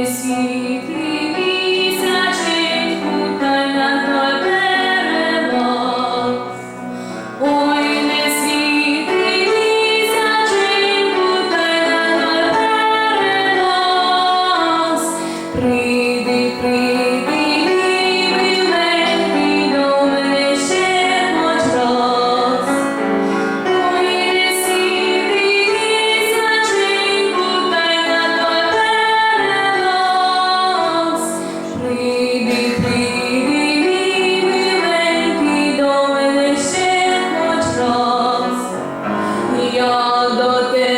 decir. ইবাদতে